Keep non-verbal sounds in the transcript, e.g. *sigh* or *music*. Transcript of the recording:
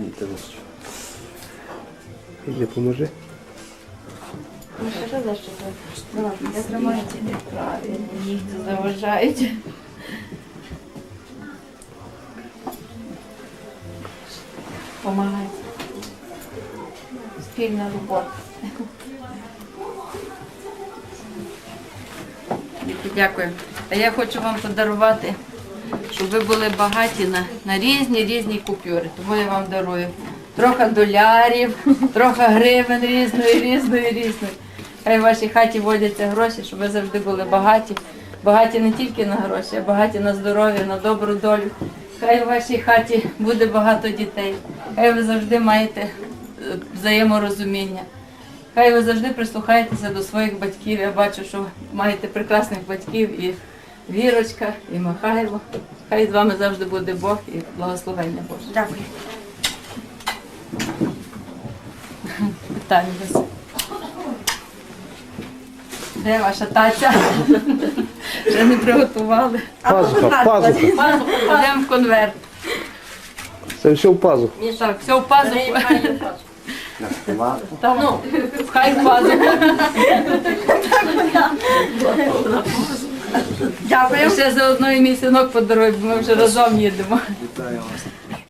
Дійте вас. Іди, поможи. Я тримайте правильно, їх заважають. Помагайте. Спільна робота. Дякую. А я хочу вам подарувати, щоб ви були багаті на, на різні різні купюри. Тому я вам дарую трохи долярів, *laughs* трохи гривень різної, різної, різної. Хай в вашій хаті водяться гроші, щоб ви завжди були багаті. Багаті не тільки на гроші, а багаті на здоров'я, на добру долю. Хай у вашій хаті буде багато дітей. Хай ви завжди маєте е, взаєморозуміння. Хай ви завжди прислухаєтеся до своїх батьків. Я бачу, що маєте прекрасних батьків і Вірочка, і Михайло. Хай з вами завжди буде Бог і благословення Боже. Дякую. Питання вас. Де ваша таця? Ще не приготували. Пазуха, пазуха. Кладемо в конверт. Це все в пазуху. Так, все в пазуху. Там, ну, хай в пазуху. Дякую. Ще заодно і мій синок по дорозі, бо ми вже разом їдемо. Вітаю вас.